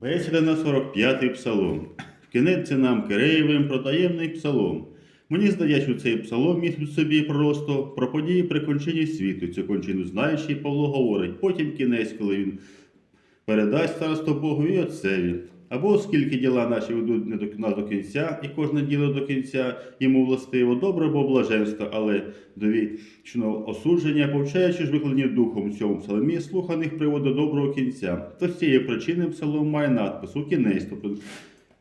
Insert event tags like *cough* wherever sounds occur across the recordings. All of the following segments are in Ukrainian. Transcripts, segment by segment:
Бесіда на 45-й псалом. Вкинеться нам Киреєвим про таємний псалом. Мені здається, цей псалом містить собі просто про події при кончині світу. Цю кончину знаючи, Павло говорить, потім кінець, коли він передасть царство Богу і Отцеві. Або оскільки діла наші ведуть не до до кінця, і кожне діло до кінця йому властиво, добре або блаженство, але до вічного осудження, повчаючи ж викладені духом цьому псалмі, слуханих приводить до доброго кінця. То з цієї причини псалом має надпис у кінець, тобто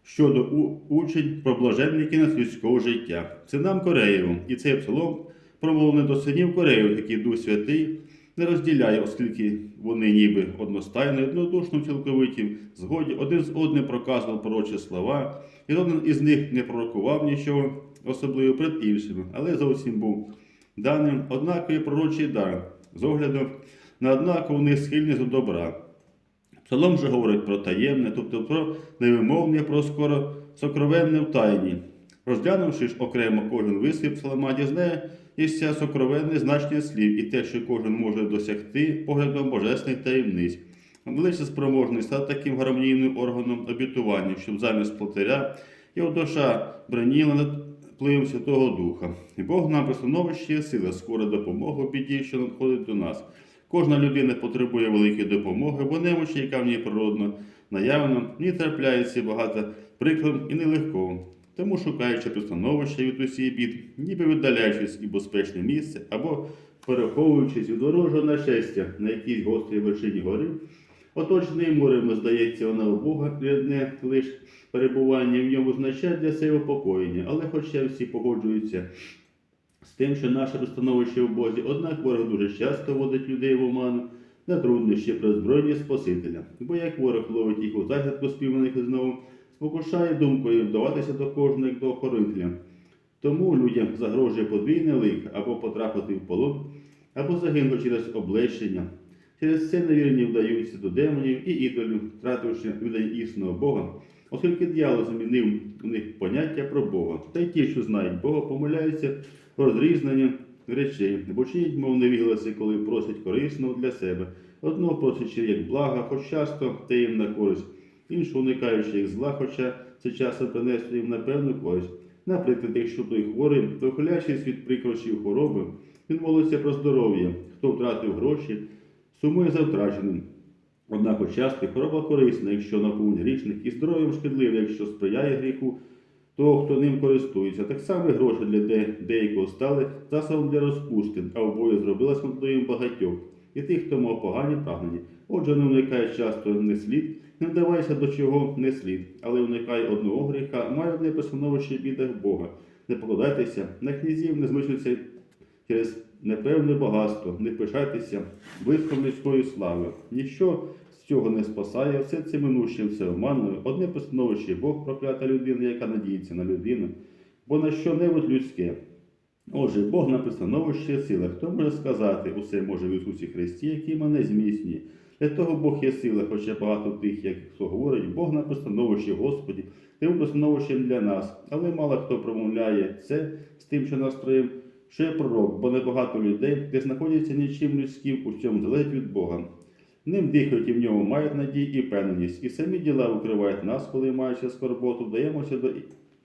щодо учень про блаженний кінець людського життя. Це нам Кореєву, і цей псалом промовлений до синів Кореїв, які Дух Святий не розділяє, оскільки вони ніби одностайно, однодушно в цілковитій згоді один з одним проказував пророчі слова, і жоден із них не пророкував нічого особливо перед іншими, але зовсім був даним однаковий пророчий дар з оглядом на однакову них схильність до добра. Псалом же говорить про таємне, тобто про невимовне, про скоро сокровенне в тайні. Розглянувши ж окремо кожен вислів псалма, дізнається сокровенне значення слів і те, що кожен може досягти поглядом божественних таємниць. Велична спроможність стати таким гармонійним органом обітування, щоб замість плотаря його душа браніла над впливом Святого Духа. І Бог нам пристановище сила, скоро допомога в біді, що надходить до нас. Кожна людина потребує великої допомоги, бо немочі, яка в ній природно наявна, в ній трапляється багато прикладів і нелегкого. Тому, шукаючи пристановище від усіх бід, ніби віддаляючись і безпечне місце, або переховуючись від ворожого нашестя на якійсь гострій вершині гори, оточений морем, здається, вона у Бога рядне лише перебування в ньому означає для себе покоєння, але хоча всі погоджуються з тим, що наше пристановище в Бозі, однак ворог дуже часто водить людей в оману на труднощі при збройні Спасителя. Бо як ворог ловить їх у загадку співаних знову, спокушає думкою вдаватися до кожного до охоронителя. Тому людям загрожує подвійне лих або потрапити в полон, або загинути через облещення. Через це невірні вдаються до демонів і ідолів, втративши людей існого Бога, оскільки дьявол замінив у них поняття про Бога. Та й ті, що знають Бога, помиляються в розрізненні речей, бо чинять, мов невігласи, коли просять корисного для себе. Одного просячи як блага, хоч часто таємна користь, іншого уникаючи як зла, хоча це часто принесли їм на певну користь. Наприклад, якщо той хворий, то ухиляючись від прикрощів хвороби, він молиться про здоров'я, хто втратив гроші, сумує за втраченим. Однак часто хвороба корисна, якщо наповнить грішник, і здоров'ям шкідлива, якщо сприяє гріху, того, хто ним користується. Так само гроші для де- деякого стали засобом для розпусти, а обоє зробилась методою багатьох, і тих, хто мав погані прагнення. Отже, не уникає часто не слід, не вдавайся до чого не слід, але уникай одного гріха, має одне постановище бідах Бога. Не покладайтеся на князів, не змишлюйся через непевне багатство, не пишайтеся блиском людської слави. Ніщо з цього не спасає, все це минуще, все оманливе. Одне постановище Бог проклята людина, яка надіється на людину, бо на що-небудь людське. Отже, Бог на постановище сила. Хто може сказати, усе може в Ісусі Христі, який мене зміцнює. Для того Бог є сила, хоча багато тих, як хто говорить, Бог на постановище Господі, тим постановищем для нас. Але мало хто промовляє це з тим, що настроїв, що є пророк, бо небагато людей, де знаходяться нічим людським, у цьому залежить від Бога. Ним дихають і в ньому мають надії і впевненість, і самі діла укривають нас, коли маючи скорботу, вдаємося до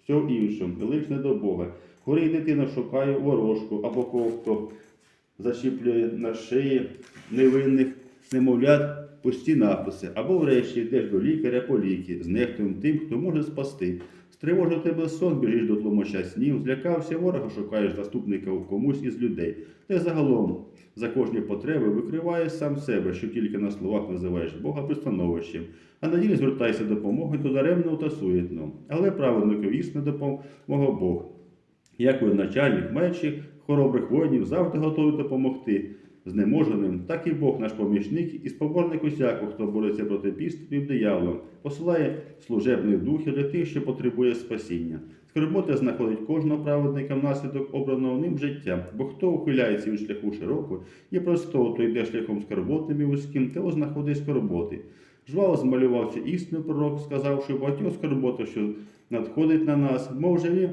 всього іншого, лиш до Бога. Хворий дитина шукає ворожку або кого хто зачіплює на шиї невинних немовлят пусті написи, або врешті йдеш до лікаря по ліки, з нехтом тим, хто може спасти. Стривожив тебе сон, біжиш до тлумача снів, злякався ворога, шукаєш заступника у комусь із людей. Ти загалом за кожні потреби викриваєш сам себе, що тільки на словах називаєш Бога пристановищем, а на ділі звертайся допомоги то даремно та суетно. Але праведнику вісне допомога Бог. Як ви, начальник, хоробрих воїнів, завжди готовий допомогти знеможеним, так і Бог наш помічник і споборник усякого, хто бореться проти підступів дияволом, посилає служебних духів для тих, що потребує спасіння. Скорбота знаходить кожного праведника внаслідок обраного ним життя, бо хто ухиляється від шляху широкого і простого, то йде шляхом скорботним і вузьким, того знаходить скорботи. Жваво змалювався істинний пророк, сказавши багатьох скорботах, що надходить на нас, мов живі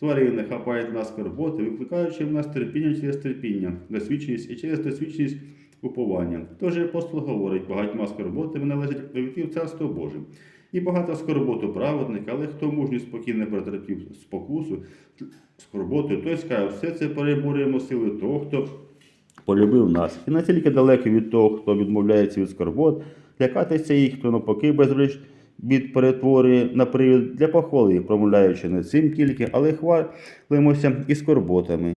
тварини хапають нас скорботи, викликаючи в нас терпіння через терпіння, досвідченість і через досвідченість уповання. Тож апостол говорить, багатьма скорботами належить увійти в Царство Боже. І багато скорботу праведник, але хто мужньо спокійно перетерпів спокусу, скорботу, той скаже, все це переборюємо сили того, хто полюбив нас. І настільки далеко від того, хто відмовляється від скорбот, лякатися їх, хто навпаки безріч від перетворює на привід для похвали, промовляючи не цим тільки, але хвалимося і скорботами.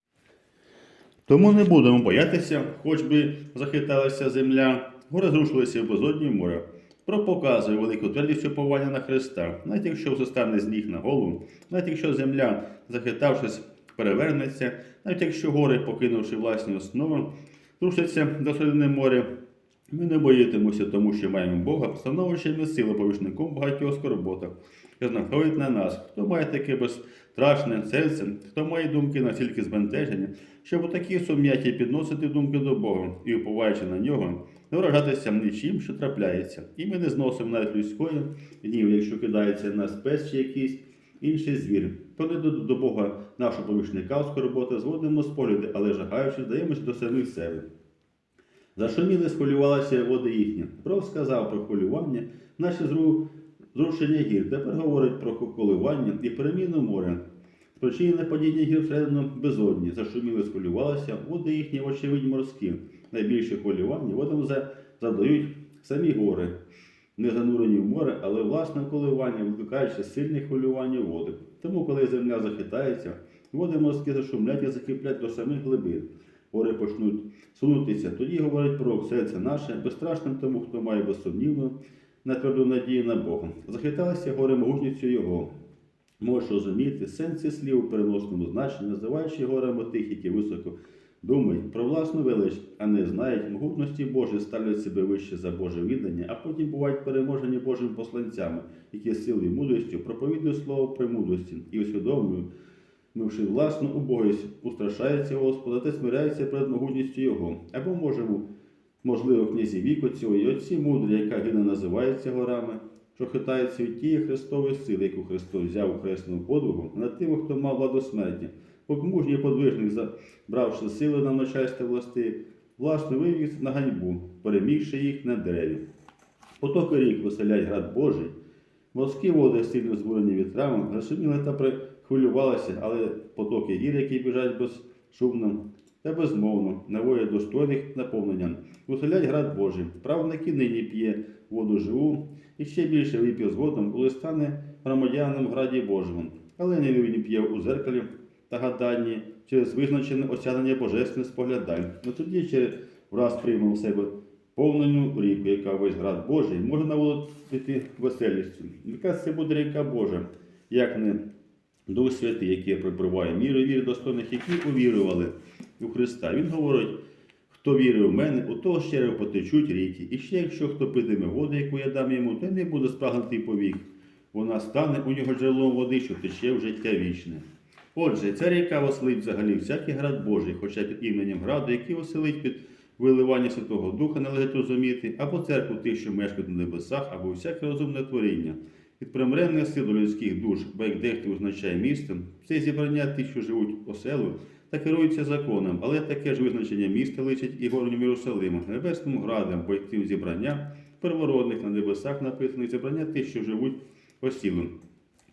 Тому не будемо боятися, хоч би захиталася земля, гори зрушилися в безодні моря. Про показує велику твердість уповання на Христа, навіть якщо все стане з ніг на голову, навіть якщо земля, захитавшись, перевернеться, навіть якщо гори, покинувши власні основи, зрушаться до середини моря, ми не боїтимося, тому що маємо Бога, становищем і сили повішником в багатьох скорботах, що знаходить на нас, хто має таке безстрашне серце, хто має думки настільки збентежені, щоб у такій сум'яті підносити думки до Бога і, уповаючи на нього, не вражатися нічим, що трапляється. І ми не зносимо навіть людської гнів, якщо кидається на спец чи якийсь інший звір. Коли до, Бога нашого помічника у скорботи зводимо з погляди, але жагаючи, здаємося до самих себе. Зашуміли, схвилювалися води їхні. Пров сказав про хвилювання, зру... зрушення гір. Тепер говорить про коливання і переміну моря. Причини падіння гір всередину безодні. Зашуміли, схвилювалися, води їхні, очевидь, морські. Найбільше хвилювання водам за- задають самі гори. Не занурені в море, але власне коливання, викликаючи сильне хвилювання води. Тому, коли земля захитається, води морські зашумлять і закиплять до самих глибин. Гори почнуть сунутися. Тоді говорить про серце наше, безстрашним тому, хто має безсумнівну на тверду надію на Бога. Захиталися гори могутністю Його. Можеш розуміти сенси слів у переносному значенні, називаючи горами тих, які високо думають про власну велич, а не знають могутності Божі, ставлять себе вище за Боже віддання, а потім бувають переможені Божими посланцями, які силою і мудрістю проповідують слово премудрості і усвідомлюють, мивши власну убогість, устрашається Господа та смиряється перед могутністю Його. Або можемо, можливо, князі віку цього і отці мудрі, яка гина називається горами, що хитається від тієї Христової сили, яку Христос взяв у хресному подвигу, над тим, хто мав владу смерті. Поки мужній подвижник, забравши сили на начальство власти, власне вивіз на ганьбу, перемігши їх на дереві. Потоки рік веселять град Божий, морські води сильно збурені вітрами, зашуміли та прихвилювалися, але потоки гір, які біжать безшумно та безмовно, наводять достойних наповнення. Веселять град Божий. Правники нині п'є воду живу і ще більше вип'є згодом, коли стане громадянином граді Божому. Але не він п'є у зеркалі та гаданні через визначене осягнення божественних споглядань. Ну тоді через враз прийме в себе повнену ріку, яка весь град Божий, може наводити веселістю. Яка це буде ріка Божа, як не Дух Святий, який прибуває міру віри достойних, які увірували у Христа. Він говорить, хто вірить в мене, у того щиро потечуть ріки. І ще якщо хто питиме воду, яку я дам йому, то не буде спрагнутий повік. Вона стане у нього джерелом води, що тече в життя вічне. Отже, ця ріка оселить взагалі всякий град Божий, хоча під іменем граду, який оселить під виливання Святого Духа, належить розуміти, або церкву тих, що мешкають на небесах, або всяке розумне творіння. Від примиренних сил людських душ, бо як дехто визначає містом, це зібрання тих, що живуть оселу, та керуються законом, але таке ж визначення міста личить і горнім Єрусалиму, небесним градом, бо як тим зібрання первородних на небесах написаних зібрання тих, що живуть осілим.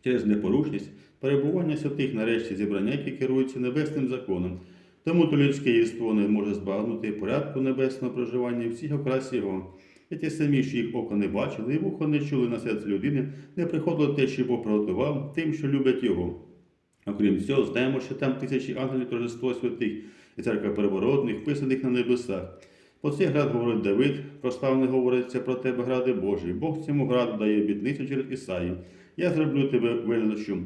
Через непорушність перебування святих нарешті зібрання, які керуються небесним законом. Тому то людське єство не може збагнути порядку небесного проживання всіх окрас його. І ті самі, що їх око не бачили, і вухо не чули на серце людини, не приходило те, що Бог приготував тим, що люблять його. Окрім цього, знаємо, що там тисячі ангелів торжество святих і церква переворотних, писаних на небесах. По цей град говорить Давид, прославне говориться про тебе, гради Божий. Бог цьому граду дає обітницю через Ісаю. Я зроблю тебе величу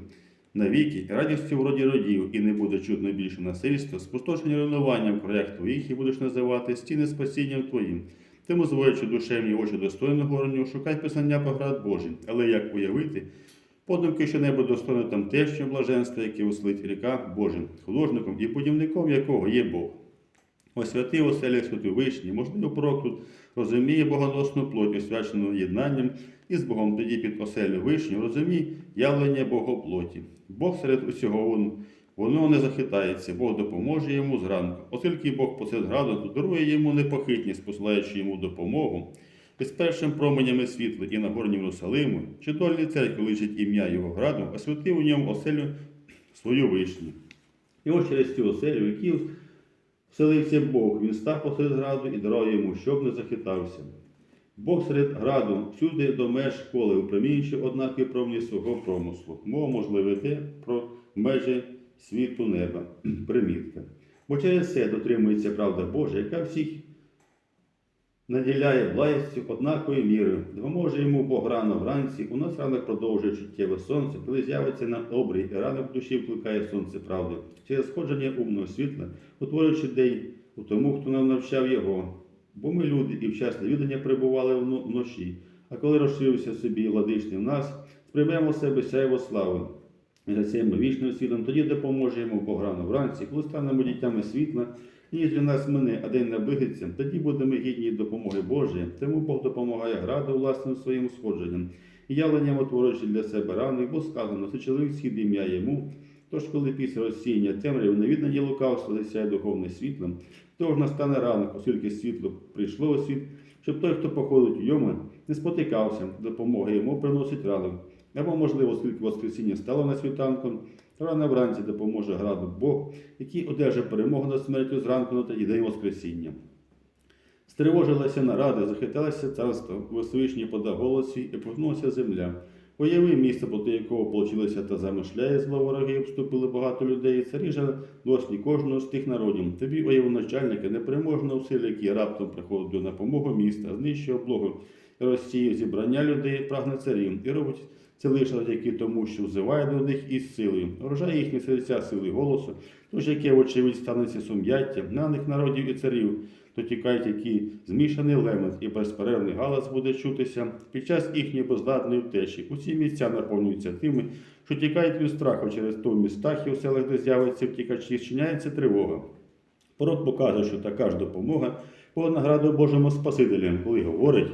навіки, радістю в роді родів, і не буде чудно більше насильства, спустошення руйнування в краях твоїх, і будеш називати стіни спасінням твоїм. Тому, зводячи душевні очі достойного горню, шукай писання про град Божий. Але як уявити, подумки, що небо достойне там те, що блаженство, яке оселить ріка Божим, художником і будівником якого є Бог. Ось святий оселя святий вишні, можливо, пророк розуміє богодосну плоть, освячену єднанням із Богом, тоді під оселю вишню розуміє явлення Богоплоті. Бог серед усього воно не захитається, Бог допоможе йому зранку. Оскільки Бог посеред граду, дарує йому непохитність, посилаючи йому допомогу. І з першим променями світла і на горнім Єрусалиму, чудольній церкві лежить ім'я його граду, освятив у ньому оселю свою вишню. І ось через цю оселю, в якій вселився Бог, він став посеред граду і дарував йому, щоб не захитався. Бог серед граду всюди до меж школи, упромінюючи однакові промні свого промислу. Мова можливе те про межі світу неба, *clears throat* примітка. Бо через це дотримується правда Божа, яка всіх наділяє благістю однаковою мірою, допоможе йому Бог рано вранці, у нас ранок продовжує чуттєве сонце, коли з'явиться на обрій, і ранок в душі вкликає сонце правди, через сходження умного світла, утворюючи день у тому, хто нам навчав його. Бо ми люди і в час невідання перебували вночі, а коли розширився собі владичний в нас, сприймемо в себе сяйво слави. За цим вічним світлом тоді допоможе йому Бог рано вранці, коли станемо дітями світла, ніж для нас мине, а день наблизиться, тоді будемо гідні допомоги Божої, тому Бог допомагає граду власним своїм сходженням, явленням утворюючи для себе ранок, бо сказано, що чоловік схід ім'я йому. Тож, коли після розсіяння темряви невіднані лукавство засяє духовне світлом, то ж настане ранок, оскільки світло прийшло у світ, щоб той, хто походить у йому, не спотикався, допомога йому приносить ранок. Або, можливо, оскільки Воскресіння стало на світанком, рано вранці допоможе граду Бог, який одержав перемогу над смертю зранку на тоді день Воскресіння. Стривожилася нарада, захиталося царство, Всевишній подав голосі і повернулася земля. Уяви місце, проти якого получилося та замишляє зло вороги, обступили багато людей, і царі же досні кожного з тих народів. Тобі уяву начальника непереможного в силі, який раптом приходить до допомоги міста, знищує облогу і розсіяв зібрання людей, прагне царів, і робить це лише завдяки тому, що взиває до них із силою. Вражає їхні серця сили голосу, тож яке, вочевидь, станеться сум'яття, на них народів і царів, то тікають, які змішаний лемент і безперервний галас буде чутися під час їхньої безладної втечі. Усі місця наповнюються тими, що тікають від страху через то в містах і у селах, де з'явиться втікачі, зчиняється тривога. Пророк покаже, що така ж допомога була наградою Божому Спасителям, коли говорить.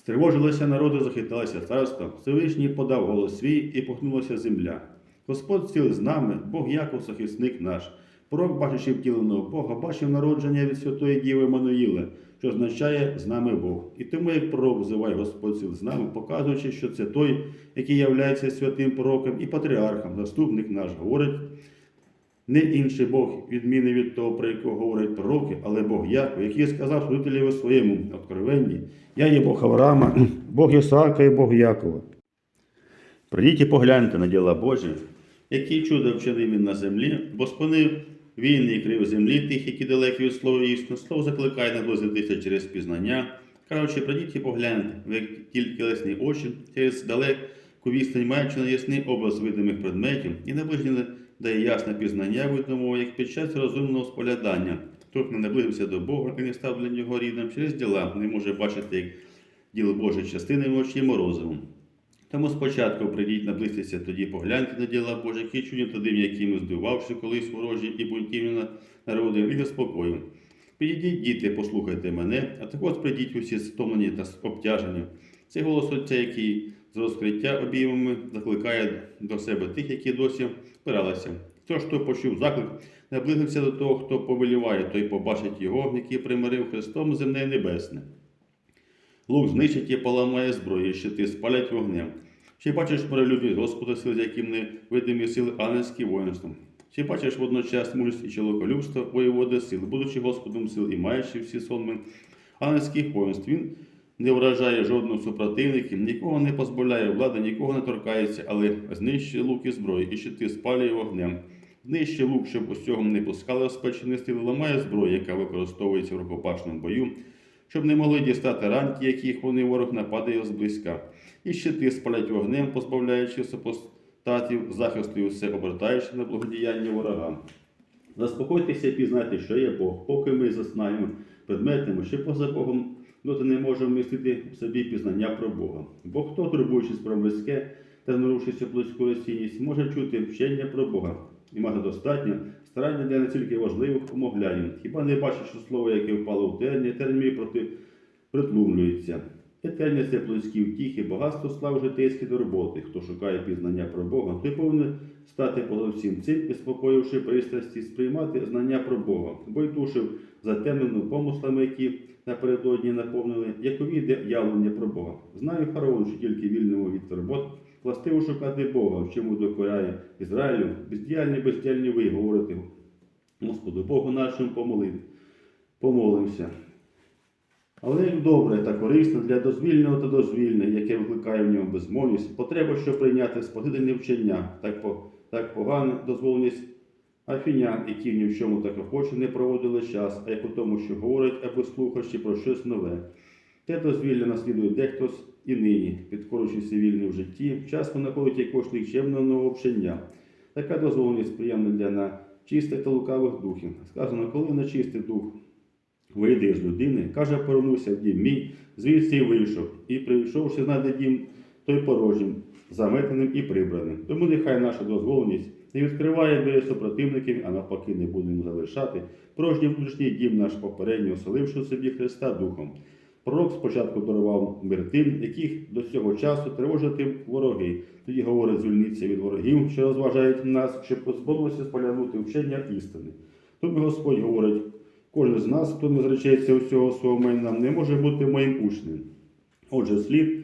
Стривожилося народу, захиталося царство, Всевишній подав голос свій і похнулася земля. Господь стіл з нами, Бог Яков, захисник наш. Пророк, бачачи втіленого Бога, бачив народження від Святої Діви Мануїла, що означає з нами Бог. І тому, як пророк взиває Господь стіл з нами, показуючи, що це той, який являється святим пророком і патріархом, заступник наш, говорить не інший Бог, відмінний від того, про якого говорять пророки, але Бог Яков, який сказав служителеві своєму откровенні, я є Бог Авраама, *clears throat* Бог Ісаака і Бог Якова. Прийдіть і погляньте на діла Божі, які чудо вчинив він на землі, бо спинив війни і крив землі тих, які далекі від слова істину. Слово закликає наблизитися через пізнання. Кажучи, прийдіть і погляньте, ви тільки лесні очі, через далеку відстань маючи на ясний образ видимих предметів, і наближення дає ясне пізнання видимого, як під час розумного споглядання. Хто не наблизився до Бога і не став для нього рідним через діла, не може бачити, як діло Боже частинами очі морозивом. Тому спочатку прийдіть наблизьтеся, тоді погляньте на діла Божі, які чудні та дивні, якими здивувавши колись ворожі і бунтівні народи, і заспокою. Підійдіть, діти, послухайте мене, а також прийдіть усі стомлені та обтяжені. Це голос Отця, який з розкриття обіймами закликає до себе тих, які досі впиралися. Хто ж хто почув заклик, наблизився до того, хто повеліває, той побачить його, який примирив Христом земне і небесне. Лук знищить і поламає зброю, щити спалять вогнем. Чи бачиш перелюбність Господа сил, з яким невидимі сили ангельські воїнством? Чи бачиш водночас мужність і чоловіколюбство воєводи сил, будучи Господом сил і маючи всі сонми ангельських воїнств, він не вражає жодного супротивника, нікого не позбавляє влади, нікого не торкається, але знищує лук і зброю, і щити спалює вогнем. Знищує лук, щоб усього не пускали спечені сили, ламає зброю, яка використовується в рукопашному бою, щоб не могли дістати ранки, яких вони ворог нападає зблизька. І щити спалять вогнем, позбавляючи супостатів, захисту і все обертаючи на благодіяння ворогам. Заспокойтеся і пізнайте, що є Бог, поки ми заснаємо предметами, що поза Богом доти не можемо вмістити в собі пізнання про Бога. Бо хто, турбуючись про близьке та знарушися плотську розцінність, може чути вчення про Бога і мати достатньо старання для настільки важливих умоглянь. Хіба не бачиш, що слово, яке впало в терні, термі проти притлумлюється. Етерня це плотські втіхи, багатство слав житейські до роботи. Хто шукає пізнання про Бога, той повинен стати поза всім цим і спокоївши пристрасті, сприймати знання про Бога, бо й душив затемнену помислами, які напередодні наповнили, як увійде явлення про Бога. Знаю фараон, що тільки вільному від турбот, властиво шукати Бога, в чому докоряє Ізраїлю, бездіяльні, бездіяльні ви говорите Господу Богу нашому помолити. Помолимося. Але як добре та корисно для дозвільного та дозвільне, яке викликає в ньому безмовність, потреба, щоб прийняти спасительне вчення, так, по, так погане дозволеність афінян, які ні в чому так охоче не проводили час, а як у тому, що говорять або слухачі про щось нове. Те дозвілля наслідує дехтось і нині, підкорюючися вільне в житті, часто знаходить якогось нікчемного нового вчення. Така дозволеність приємна для на чистих та лукавих духів. Сказано, коли нечистий дух вийде з людини, каже, повернувся в дім мій, звідси й вийшов, і прийшовши знайде дім той порожнім, заметеним і прибраним. Тому нехай наша дозволеність не відкриває двері супротивників, а навпаки не будемо залишати порожнім внутрішній дім наш попередньо оселивши в собі Христа Духом. Пророк спочатку дарував мир тим, яких до цього часу тривожити вороги. Тоді говорить звільниться від ворогів, що розважають нас, щоб позбулося спалянути вчення істини. Тому Господь говорить, кожен з нас, хто не зречеться усього свого майна, не може бути моїм учнем. Отже, слід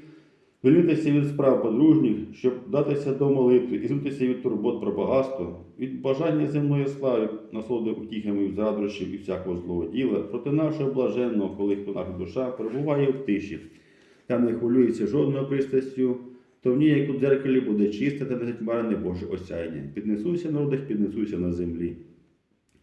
звільнитися від справ подружніх, щоб датися до молитви і звільнитися від турбот про багатство, від бажання земної слави, насолоди утіхами від задрощів і всякого злого діла, проти нашого блаженного, коли хто наша душа перебуває в тиші, та не хвилюється жодною пристрастю, то в ній, як у дзеркалі, буде чисте та незатьмарене Боже осяяння. Піднесуся на родах, піднесуся на землі.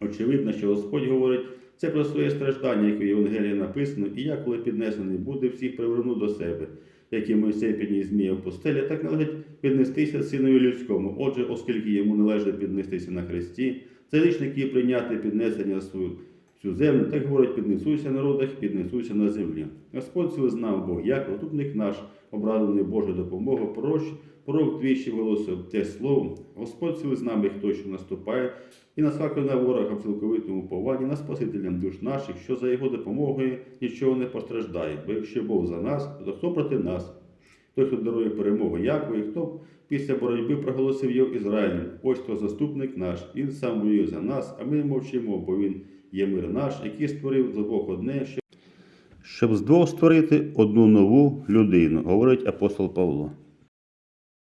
Очевидно, що Господь говорить це про своє страждання, яке в Євангелії написано, і я, коли піднесений буде, всіх приверну до себе. Як і Мойсей підніс змія в постелі, так належить піднестися синові людському. Отже, оскільки йому належить піднестися на хресті, це личники прийняти піднесення свою цю землю, так говорить, піднесуся на родах, піднесуся на землі. Господь цілий знав Бог, як отутник наш, обрадований Божою допомогою, пророч, пророк двічі голосив те слово. Господь цілий знав, як той, що наступає, і наскакує на ворога в цілковитому пованні, на Спасителям душ наших, що за його допомогою нічого не постраждає. Бо якщо Бог за нас, то хто проти нас? Той, хто дарує перемогу Якові, хто після боротьби проголосив його Ізраїлю. Ось хто заступник наш, він сам воює за нас, а ми мовчимо, бо він є мир наш, який створив з обох одне, щоб з двох створити одну нову людину, говорить апостол Павло.